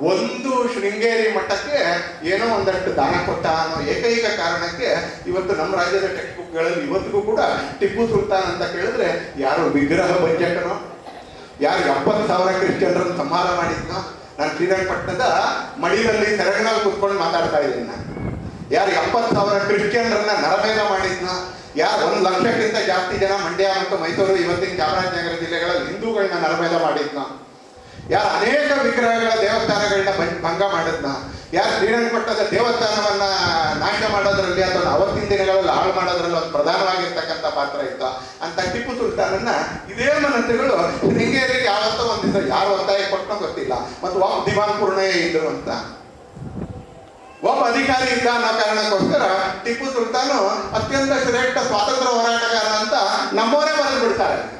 ಒಂದು ಶೃಂಗೇರಿ ಮಠಕ್ಕೆ ಏನೋ ಒಂದಷ್ಟು ದಾನ ಕೊಟ್ಟ ಅನ್ನೋ ಏಕೈಕ ಕಾರಣಕ್ಕೆ ಇವತ್ತು ನಮ್ಮ ರಾಜ್ಯದ ಟೆಕ್ಸ್ಟ್ ಬುಕ್ಗಳಲ್ಲಿ ಇವತ್ತಿಗೂ ಕೂಡ ಟಿಪ್ಪು ಸುಲ್ತಾನ್ ಅಂತ ಕೇಳಿದ್ರೆ ಯಾರು ವಿಗ್ರಹ ಬಜೆಟ್ನೋ ಯಾರು ಎಪ್ಪತ್ತು ಸಾವಿರ ಕ್ರಿಶ್ಚಿಯನ್ರನ್ನು ಸಂಹಾರ ಮಾಡಿದ್ನೋ? ನಾನು ಶ್ರೀರಂಗಪಟ್ಟಣದ ಮಡಿಲಲ್ಲಿ ಸೆರಗಿನಲ್ಲಿ ಕುತ್ಕೊಂಡು ಮಾತಾಡ್ತಾ ಇದ್ದೀನಿ ನಾನು. ಯಾರು ಎಪ್ಪತ್ತು ಸಾವಿರ ಕ್ರಿಶ್ಚಿಯನ್ರನ್ನ ನರಮೇಧ ಮಾಡಿದ್ನೋ? ಯಾರು ಒಂದು ಲಕ್ಷಕ್ಕಿಂತ ಜಾಸ್ತಿ ಜನ ಮಂಡ್ಯ ಮತ್ತು ಮೈಸೂರು ಇವತ್ತಿನ ಚಾಮರಾಜನಗರ ಜಿಲ್ಲೆಗಳಲ್ಲಿ ಹಿಂದೂಗಳನ್ನ ನರಮೇಧ ಮಾಡಿದ್ನೋ? ಯಾರು ಅನೇಕ ವಿಗ್ರಹಗಳ ದೇವಸ್ಥಾನಗಳನ್ನ ಭಂಗ ಮಾಡಿದ್ನ? ಯಾರು ಶ್ರೀರಂಗಪಟ್ಟಣದ ದೇವಸ್ಥಾನವನ್ನ ನಾಶ ಮಾಡೋದ್ರಲ್ಲಿ ಅಥವಾ ಅವತ್ತಿನ ದಿನಗಳಲ್ಲಿ ಹಾಳು ಮಾಡೋದ್ರಲ್ಲಿ ಒಂದು ಪ್ರಧಾನವಾಗಿರ್ತಕ್ಕಂಥ ಪಾತ್ರ ಇತ್ತು? ಅಂತ ಟಿಪ್ಪು ಸುಲ್ತಾನನ್ನ ಇದೇ ಮನಸ್ಸುಗಳು ಶೃಂಗೇರಿಗೆ ಯಾವತ್ತೋ ಒಂದು ಯಾರು ಒತ್ತಾಯ ಕೊಟ್ಟನೋ ಗೊತ್ತಿಲ್ಲ. ಮತ್ತು ಒಬ್ಬ ದಿವಾನ್ ಪೂರ್ಣೇ ಇದ್ರು ಅಂತ. ಒಬ್ಬ ಅಧಿಕಾರಿ ಇದ್ದ ಅನ್ನೋ ಕಾರಣಕ್ಕೋಸ್ಕರ ಟಿಪ್ಪು ಸುಲ್ತಾನು ಅತ್ಯಂತ ಶ್ರೇಷ್ಠ ಸ್ವಾತಂತ್ರ್ಯ ಹೋರಾಟಗಾರ ಅಂತ ನಮ್ಮವರೇ ಬರೆದು ಬಿಡ್ತಾರೆ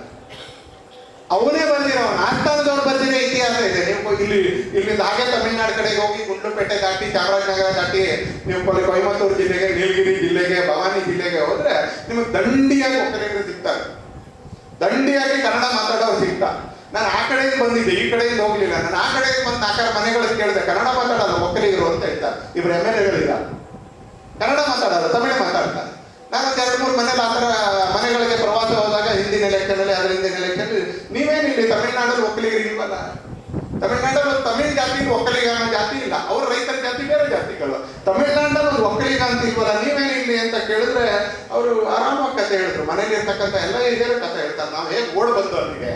ಅವನೇ ಬಂದಿರೋನು ಆಸ್ಥಾನದವ್ರು ಬಂದಿರೋ ಇತಿಹಾಸ ಇದೆ. ನೀವು ಇಲ್ಲಿ, ಇಲ್ಲಿಂದ ಹಾಗೆ ತಮಿಳ್ನಾಡು ಕಡೆಗೆ ಹೋಗಿ ಗುಂಡ್ಲುಪೇಟೆ ದಾಟಿ ಚಾಮರಾಜನಗರ ದಾಟಿ ನೀವು ಕೊಯಮತ್ತೂರು ಜಿಲ್ಲೆಗೆ, ನೀಲಗಿರಿ ಜಿಲ್ಲೆಗೆ, ಭವಾನಿ ಜಿಲ್ಲೆಗೆ ಹೋದ್ರೆ ನಿಮಗೆ ದಂಡಿಯಾಗಿ ಒಕ್ಕಲಿಗರು ಸಿಗ್ತಾರೆ. ದಂಡಿಯಾಗಿ ಕನ್ನಡ ಮಾತಾಡೋರು ಸಿಗ್ತಾ ನಾನು ಆ ಕಡೆಯಿಂದ ಬಂದಿದ್ದೆ, ಈ ಕಡೆಯಿಂದ ಹೋಗ್ಲಿಲ್ಲ. ನಾನು ಆ ಕಡೆಯಿಂದ ಬಂದು ನಾಲ್ಕಾರು ಮನೆಗಳಿಗೆ ಕೇಳಿದೆ, ಕನ್ನಡ ಮಾತಾಡಲ್ಲ ಒಕ್ಕಲಿಗರು ಅಂತ ಹೇಳ್ತಾರೆ. ಇಬ್ರು ಎಂ ಎಲ್ ಎಗಳಿಲ್ಲ ಕನ್ನಡ ಮಾತಾಡಲ್ಲ ತಮಿಳು ಮಾತಾಡ್ತಾರೆ. ನಾನು ಒಂದು ಎರಡು ಮೂರು ಮನೇಲಿ ಆ ಥರ ತಮಿಳ್ನಾಡಲ್ಲಿ ಒಕ್ಕಲಿಗರು ಇಲ್ವಲ್ಲ? ತಮಿಳ್ನಾಡಲ್ಲಿ ಒಂದು ತಮಿಳ್ ಜಾತಿ ಒಕ್ಕಲಿಗ ಅನ್ನೋ ಜಾತಿ ಇಲ್ಲ. ಅವ್ರ ರೈತರ ಜಾತಿ ಬೇರೆ ಜಾತಿಗಳು. ತಮಿಳ್ನಾಡಲ್ಲಿ ಒಂದು ಒಕ್ಕಲಿಗ ಅಂತ ಇಲ್ವಲ್ಲ? ನೀವೇನು ಇಲ್ಲಿ ಅಂತ ಕೇಳಿದ್ರೆ ಅವರು ಆರಾಮಾಗಿ ಕಥೆ ಹೇಳಿದ್ರು. ಮನೇಲಿ ಇರ್ತಕ್ಕಂಥ ಎಲ್ಲ ಹಿರಿಯರು ಕಥೆ ಹೇಳ್ತಾರೆ. ನಾವು ಹೇಗೆ ಓಡ್ ಬಂದು ಅಲ್ಲಿಗೆ.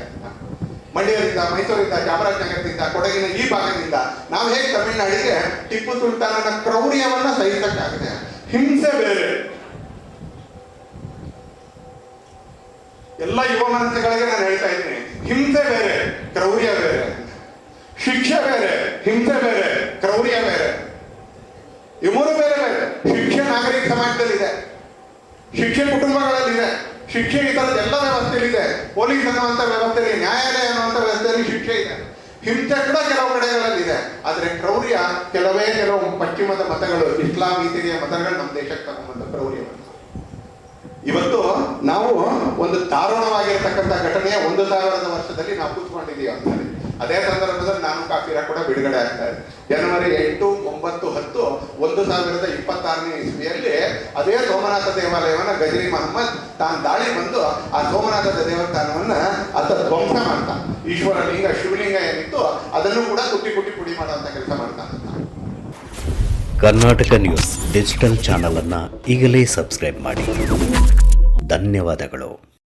ಮಂಡ್ಯದಿಂದ, ಮೈಸೂರಿಂದ, ಚಾಮರಾಜನಗರದಿಂದ, ಕೊಡಗಿನ ಈ ಭಾಗದಿಂದ ನಾವು ಹೇಗೆ ತಮಿಳ್ನಾಡಿಗೆ ಟಿಪ್ಪು ಸುಲ್ತಾನನ ಕ್ರೌರ್ಯವನ್ನ ಸಹಿಸಕ್ಕಾಗಿದೆ, ಹಿಂಸೆ ಬೇರೆ. ಎಲ್ಲ ಯುವ ಮನಸ್ಸುಗಳಿಗೆ ನಾನು ಹೇಳ್ತಾ ಇದ್ದೀನಿ. ಹಿಂಸೆ ಬೇರೆ, ಕ್ರೌರ್ಯ ಬೇರೆ. ಶಿಕ್ಷೆ ಬೇರೆ ಹಿಂಸೆ ಬೇರೆ, ಕ್ರೌರ್ಯ ಬೇರೆ. ಈ ಮೂರು ಬೇರೆ ಬೇರೆ. ಶಿಕ್ಷೆ ನಾಗರಿಕ ಸಮಾಜದಲ್ಲಿದೆ. ಶಿಕ್ಷೆ ಕುಟುಂಬಗಳಲ್ಲಿದೆ. ಶಿಕ್ಷೆ ಈ ಥರದ ಎಲ್ಲ ವ್ಯವಸ್ಥೆಯಲ್ಲಿದೆ. ಪೊಲೀಸ್ ಅನ್ನುವಂಥ ವ್ಯವಸ್ಥೆಯಲ್ಲಿ, ನ್ಯಾಯಾಲಯ ಅನ್ನುವಂಥ ವ್ಯವಸ್ಥೆಯಲ್ಲಿ ಶಿಕ್ಷೆ ಇದೆ. ಹಿಂಸೆ ಕೂಡ ಕೆಲವು ಕಡೆಗಳಲ್ಲಿದೆ. ಆದರೆ ಕ್ರೌರ್ಯ ಕೆಲವೇ ಕೆಲವು ಪಶ್ಚಿಮದ ಮತಗಳು, ಇಸ್ಲಾಂ ಇತಿಯ ಮತಗಳು ನಮ್ಮ ದೇಶಕ್ಕೆ ತಗೊಂಡ ಕ್ರೌರ್ಯ ಇವತ್ತು ನಾವು ಒಂದು ದಾರುಣವಾಗಿರ್ತಕ್ಕಂಥ ಘಟನೆಯ ಒಂದು ಸಾವಿರದ ವರ್ಷದಲ್ಲಿ ನಾವು ಕೂತ್ಕೊಂಡಿದ್ದೀವಿ ಅಂತ ಹೇಳಿ. ಅದೇ ಸಂದರ್ಭದಲ್ಲಿ ನಾನು ಕಾಫಿರ ಕೂಡ ಬಿಡುಗಡೆ ಆಗ್ತಾ ಇದೆ. ಜನವರಿ ಎಂಟು, ಒಂಬತ್ತು, ಹತ್ತು, ಒಂದು ಸಾವಿರದ ಇಪ್ಪತ್ತಾರನೇ ಇಸ್ವಿಯಲ್ಲಿ ಅದೇ ಸೋಮನಾಥ ದೇವಾಲಯವನ್ನ ಗಜರಿ ಮಹಮ್ಮದ್ ತಾನು ದಾಳಿ ಬಂದು ಆ ಸೋಮನಾಥದ ದೇವಸ್ಥಾನವನ್ನ ಅತ ಧ್ವಂಸ ಮಾಡ್ತಾನೆ ಈಶ್ವರ ಲಿಂಗ, ಶಿವಲಿಂಗ ಏನಿತ್ತು ಅದನ್ನು ಕೂಡ ಕುಟ್ಟಿ ಕುಟ್ಟಿ ಪುಡಿ ಮಾಡುವಂತ ಕೆಲಸ ಮಾಡ್ತಾನೆ ಕರ್ನಾಟಕ ನ್ಯೂಸ್ ಡಿಜಿಟಲ್ ಚಾನಲನ್ನು ಈಗಲೇ ಸಬ್ಸ್ಕ್ರೈಬ್ ಮಾಡಿ. ಧನ್ಯವಾದಗಳು.